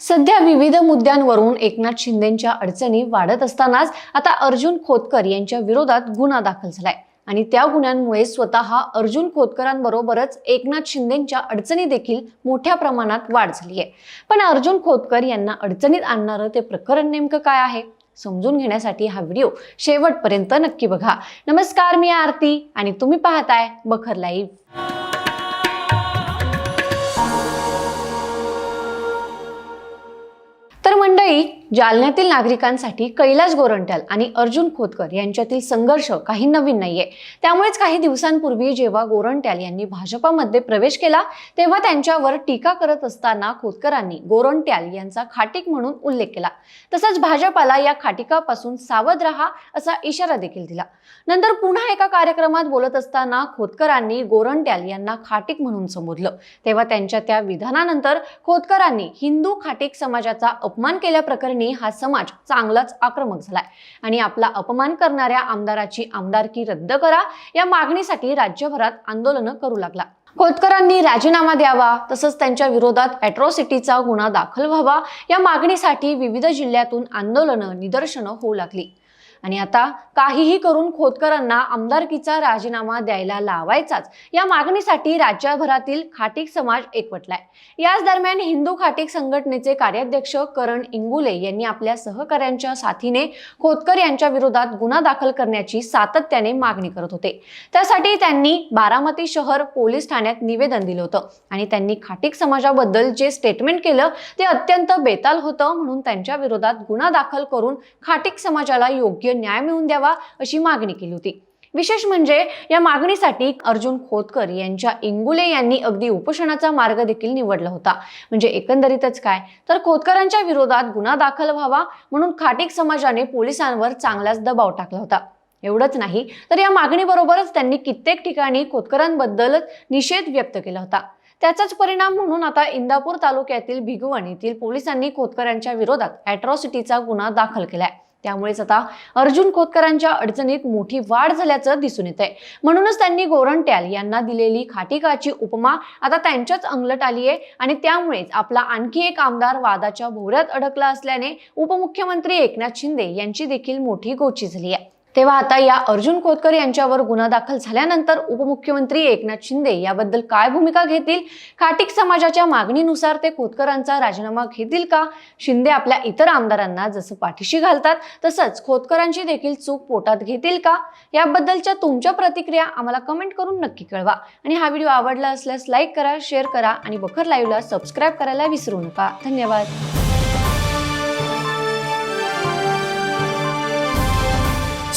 सध्या विविध मुद्द्यांवरून एकनाथ शिंदेच्या अडचणी वाढत असतानाच आता अर्जुन खोतकर यांच्या विरोधात गुन्हा दाखल झालाय. आणि त्या गुन्ह्यांमुळे स्वतः अर्जुन खोतकरांबरोबरच एकनाथ शिंदेच्या अडचणी देखील मोठ्या प्रमाणात वाढ झाली आहे पण अर्जुन खोतकर यांना अडचणीत आणणारं ते प्रकरण नेमकं काय आहे? समजून घेण्यासाठी हा व्हिडिओ शेवटपर्यंत नक्की बघा. नमस्कार मी आरती आणि तुम्ही पाहताय बखर लाईव्ह. तर मंडळी जालन्यातील नागरिकांसाठी कैलास गोरंट्याल आणि अर्जुन खोतकर यांच्यातील संघर्ष काही नवीन नाहीये. त्यामुळेच काही दिवसांपूर्वी जेव्हा गोरंट्याल यांनी भाजपामध्ये प्रवेश केला तेव्हा त्यांच्यावर टीका करत असताना खोतकरांनी गोरंट्याल यांचा खाटीक म्हणून उल्लेख केला. तसंच भाजपाला या खाटिकापासून सावध रहा असा इशारा देखील दिला. नंतर पुन्हा एका कार्यक्रमात बोलत असताना खोतकरांनी गोरंट्याल यांना खाटीक म्हणून संबोधलं. तेव्हा त्यांच्या त्या विधानानंतर खोतकरांनी हिंदू खाटीक समाजाचा अपमान केल्याप्रकरणी हा समाज चांगलाच आक्रमक झालाय. आणि आपला अपमान करणाऱ्या आमदाराची आमदारकी रद्द करा या मागणीसाठी राज्यभरात आंदोलनं करू लागला. खोतकरांनी राजीनामा द्यावा तसंच त्यांच्या विरोधात अॅट्रॉसिटीचा गुन्हा दाखल व्हावा या मागणीसाठी विविध जिल्ह्यातून आंदोलनं निदर्शनं होऊ लागली. आणि आता काहीही करून खोतकरांना आमदारकीचा राजीनामा द्यायला लावायचाच. या मागणीसाठी राज्यभरातील खाटीक समाज एकवटलाय. याच दरम्यान हिंदू खाटीक संघटनेचे कार्याध्यक्ष करण इंगुले यांनी आपल्या सहकाऱ्यांच्या साथीने खोतकर यांच्या विरोधात गुन्हा दाखल करण्याची सातत्याने मागणी करत होते. त्यासाठी त्यांनी बारामती शहर पोलीस ठाण्यात निवेदन दिलं होतं आणि त्यांनी खाटीक समाजाबद्दल जे स्टेटमेंट केलं ते अत्यंत बेताल होतं म्हणून त्यांच्या विरोधात गुन्हा दाखल करून खाटीक समाजाला योग्य न्याय मिळवून द्यावा अशी मागणी केली होती. विशेष म्हणजे या मागणीसाठी अर्जुन खोतकर यांच्या इंगुले यांनी अगदी उपोषणाचा मार्ग देखील निवडला होता. म्हणजे एकंदरीतच काय? तर खोतकरांच्या विरोधात गुन्हा दाखल व्हावा म्हणून खाटीक समाजाने पोलिसांवर चांगलाच दबाव टाकला होता. एवढंच नाही तर या मागणीबरोबरच त्यांनी कित्येक ठिकाणी खोतकरांबद्दल निषेध व्यक्त केला होता. त्याचाच परिणाम म्हणून आता इंदापूर तालुक्यातील भिगवण येथील पोलिसांनी खोतकरांच्या विरोधात अॅट्रॉसिटीचा गुन्हा दाखल केलाय. त्यामुळेच आता अर्जुन खोतकरांच्या अडचणीत मोठी वाढ झाल्याचं दिसून येत आहे म्हणूनच त्यांनी गोरंट्याल यांना दिलेली खाटीकाची उपमा आता त्यांच्याच अंगलट आली आहे आणि त्यामुळेच आपला आणखी एक आमदार वादाच्या भोवऱ्यात अडकला असल्याने उपमुख्यमंत्री एकनाथ शिंदे यांची देखील मोठी गोची झाली आहे. तेव्हा आता या अर्जुन खोतकर यांच्यावर गुन्हा दाखल झाल्यानंतर उपमुख्यमंत्री एकनाथ शिंदे याबद्दल काय भूमिका घेतील? काटिक समाजाच्या मागणीनुसार ते खोतकरांचा राजीनामा घेतील का? शिंदे आपल्या इतर आमदारांना जसं पाठीशी घालतात तसंच खोतकरांची देखील चूक पोटात घेतील का? याबद्दलच्या तुमच्या प्रतिक्रिया आम्हाला कमेंट करून नक्की कळवा. आणि हा व्हिडिओ आवडला असल्यास लाईक करा शेअर करा आणि बखर लाईव्हला सबस्क्राईब करायला विसरू नका. धन्यवाद.